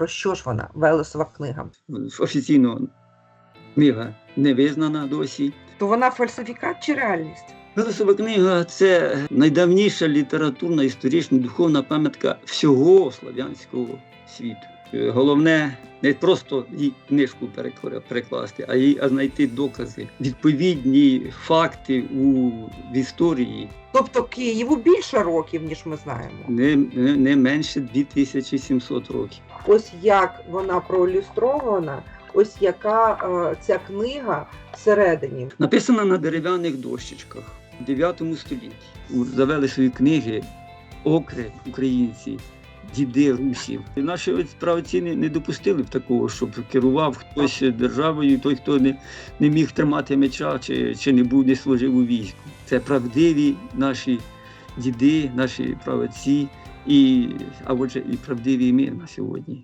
Про що ж вона? Велесова книга? Офіційно книга не визнана досі. То вона фальсифікат чи реальність? Велесова книга це найдавніша літературна, історична, духовна пам'ятка всього слов'янського світу. Е, Головне не просто її книжку перекла- перекласти, а їй а знайти докази, відповідні факти у в історії Тобто Києву більше років, ніж ми знаємо. не, не, не менше 2700 років. Ось як вона проілюстрована, ось яка е, ця книга всередині. Написана на дерев'яних дощечках у 9 столітті. Завели свої книги окри українці, діди русів. І наші правоці не, допустили б такого, щоб керував хтось державою, той, хто не, не міг тримати меча чи, чи не був не служив у війську. Це правдиві наші діди, наші правоці, і, а отже, і правдиві ми на сьогодні.